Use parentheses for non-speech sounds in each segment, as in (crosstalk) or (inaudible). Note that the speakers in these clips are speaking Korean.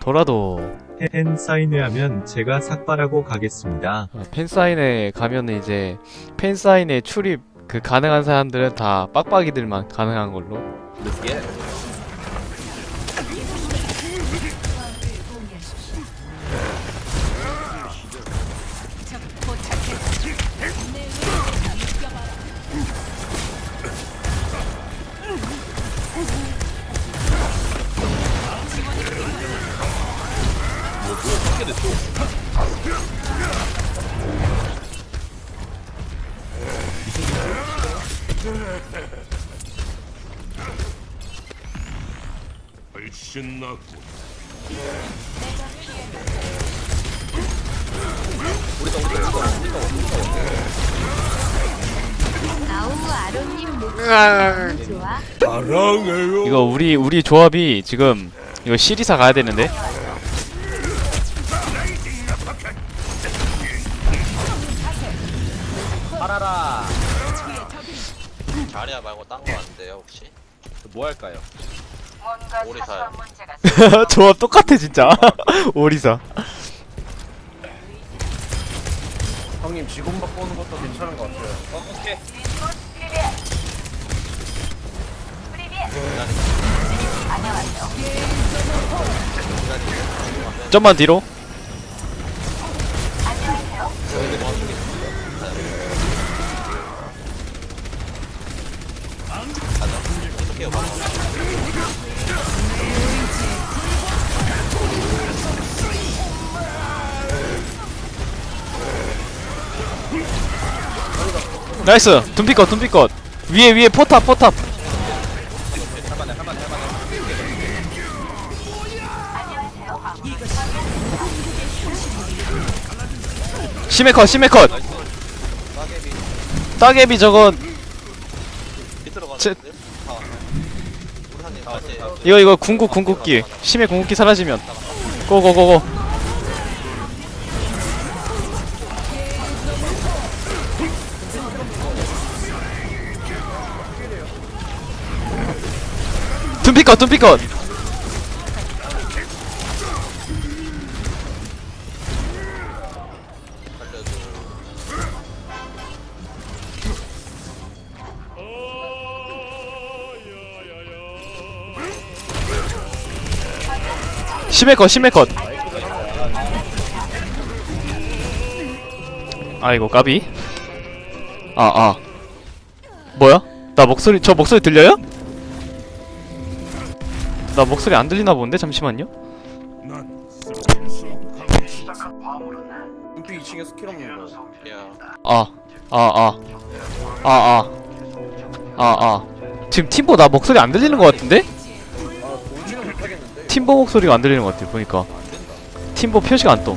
돌아도. 팬 사인회하면 제가 삭발하고 가겠습니다. 어, 팬사인회 가면은 이제 팬사인회 출입 그 가능한 사람들은 다 빡빡이들만 가능한 걸로. 공개하 훨씬 낫고 아우 아로님 목소리 좋아. 사랑해요 이거 우리 우리 조합이 지금 이거 시리사 가야 되는데 팔아라. 자리야 말고 딴 거 안 돼요 혹시? 뭐 할까요? 오리사요. (laughs) 조합 똑같아 진짜 (laughs) 오리사 형님 직원 바꾸는 것도 괜찮은 것 같아요. 어, 오케이. 좀만 뒤로 계속해요 나이스. 둠피컷 둠피컷. 위에 위에 포탑 포탑. 심해컷 심해컷. 따개비 제-. 우리사님 다시 이거 이거 궁극 궁극기. 심해 궁극기 사라지면. 고고고고 둠피컷 둠피컷 심해컷 심해컷 아이고 까비 아아 뭐야? 나 목소리 저 목소리 들려요? 나 목소리 안 들리나 본데 잠시만요 난 스페인수 눈빛 2층에 스킬 없는 거. 야아아 아 아 아 아 지금 팀보 나 목소리 안 들리는 것 같은데? 아, 못하겠는데. 팀보 목소리가 안 들리는 것 같아 보니까 팀보 표시가 안 떠.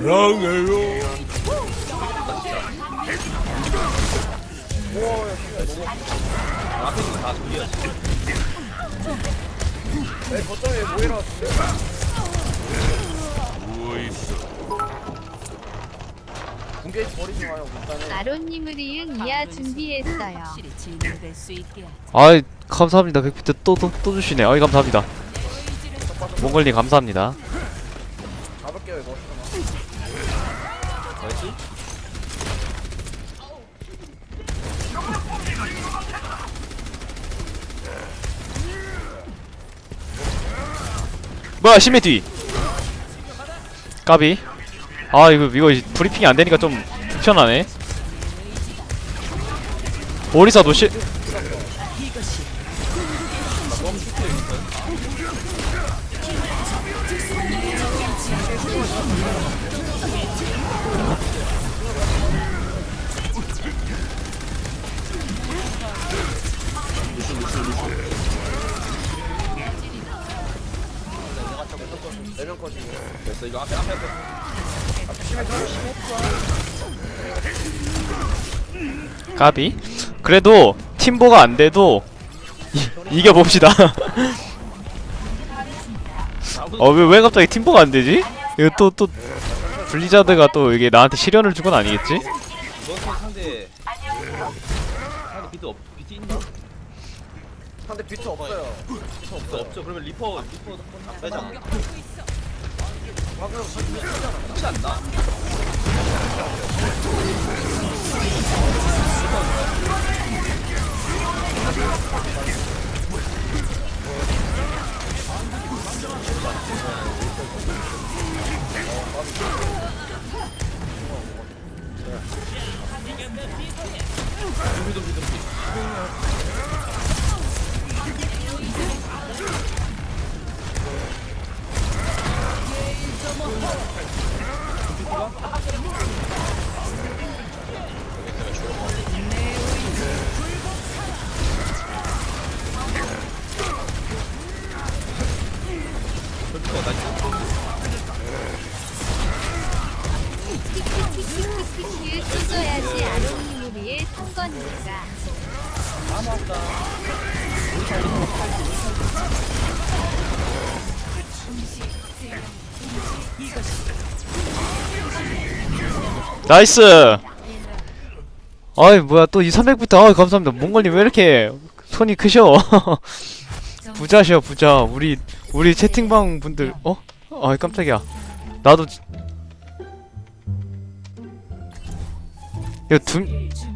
사랑해요 앞에 있는 거다 거점에 버리지 마요. 아로님을 이은 이야 준비했어요. 확실히 진행될 수 있게 하지. 아이 감사합니다 백피트 또또 또 주시네 아이 감사합니다 몽골님 감사합니다. 뭐야 심해 뒤. 까비. 아 이거 이거 브리핑이 안 되니까 좀 불편하네. 오리사 노시 까비. 그래도 팀보가 안 돼도 이, 이겨봅시다 어왜 왜 갑자기 팀버가 안 되지? 이거 또 또 블리자드가 또 이게 나한테 시련을 준 건 아니겠지? 상대 상대 비트 없 비트 있나? 상대 비트 없어요. 비트 없어 없죠. 그러면 리퍼 리퍼 한번 빼자. 방금 그렇지 않나? 키키 거니까. 나이스. 아이 뭐야 또 이 300부터 아 감사합니다. 몽골님 왜 이렇게 손이 크셔? (laughs) 부자셔 부자. 우리 우리 채팅방 분들 어? 아 깜짝이야. 나도 이거 두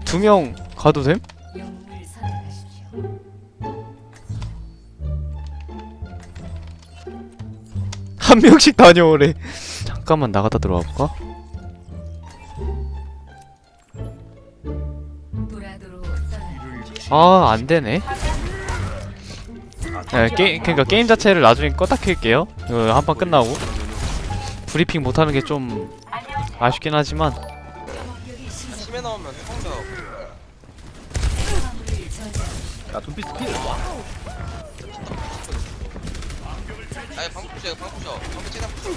두 명 가도 됨? 한 명씩 다녀오래. 잠깐만 나갔다 들어와 볼까? 아, 안 되네. 네, 게, 그러니까 게임 자체를 나중에 껐다 켤게요. 이거 한판 끝나고. 브리핑 못 하는 게 좀 아쉽긴 하지만 심해 나오면 성적 야 돈피스 필. 와. 아니 방금 부셔 방금 부셔 방금 찌다 부셔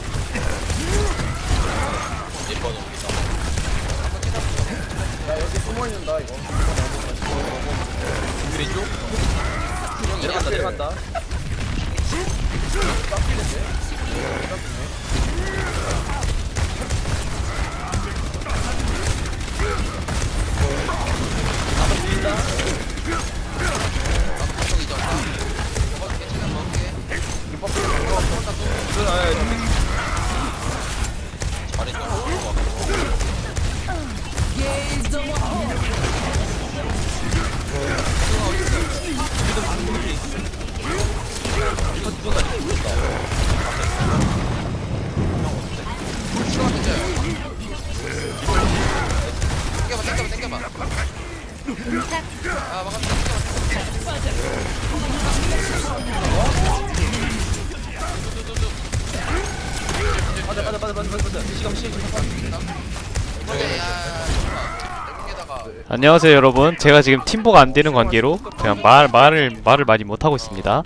리퍼 놈이다 방금 부셔 야 여기 숨어 있는다 이거. 그리죠? 내려간다 내려간다. 방금 먹을게 잘했죠 어, 땡겨봐 땡겨봐 땡겨봐 아 막았다 맞아 맞아 맞아 맞아 맞아. 시간 시간 안녕하세요 여러분. 제가 지금 팀보가 안 되는 관계로 그냥 말 말을 말을 많이 못 하고 있습니다.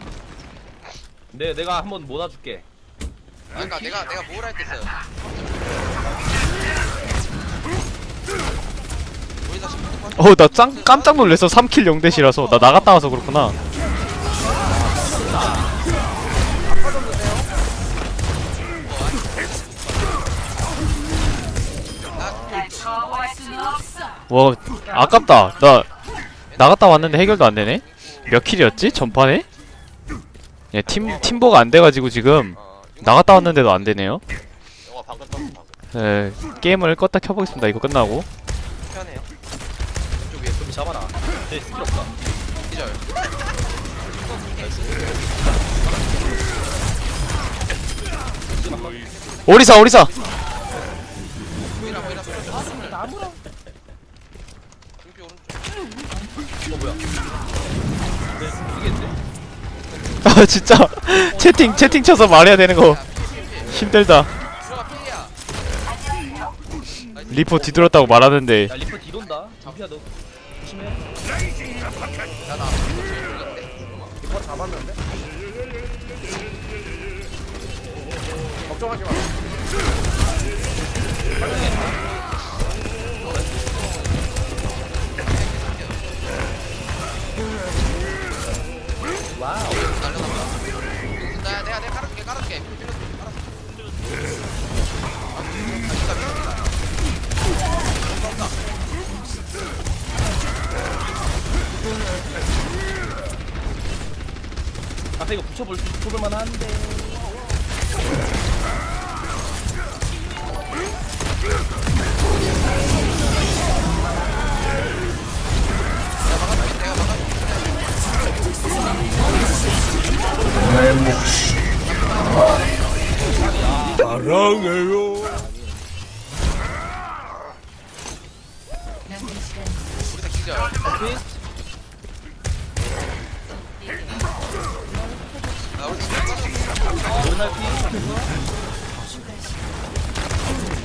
네 내가 한번 몰아줄게. 아까 내가 내가 뭘할때 써요 우리가 10분 어우 나 짱, 깜짝 놀랐어 3킬 0대시라서 나 나갔다 와서 그렇구나 와 아깝다. 나 나갔다 왔는데 해결도 안 되네? 몇 킬이었지? 전판에? 예, 팀 팀보가 안 돼가지고 지금 어 나갔다 왔는데도 안 되네요. 영화 방금 떴어 방금 예, 게임을 껐다 켜보겠습니다. 이거 끝나고. 편해요. 왼쪽 위에 좀 잡아라. 네 스킬 없다. 기절. 오리사 오리사 (laughs) 진짜 채팅 채팅 쳐서 말해야 되는 거 힘들다 리포 뒤돌았다고 말하는데 야 리퍼 뒤돈다. 장피야 너 조심해. 리퍼 잡았는데? 걱정하지 마. 와우. 이거 붙여볼 붙여볼 만 한데.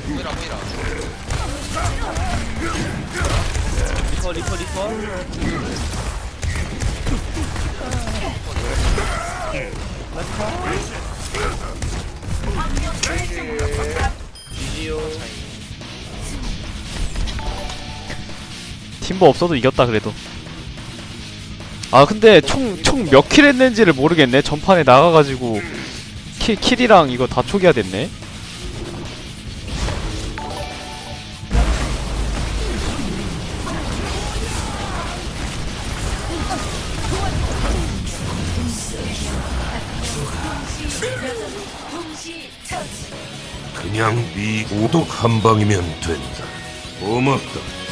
보이라 보이라. 리퍼 리퍼 리퍼. 팀버 없어도 이겼다 그래도 아 근데 총 총 몇 킬 했는지를 모르겠네 전판에 나가가지고 킬, 킬이랑 이거 다 초기화 됐네. 그냥 네 오독 한 방이면 된다. 고맙다.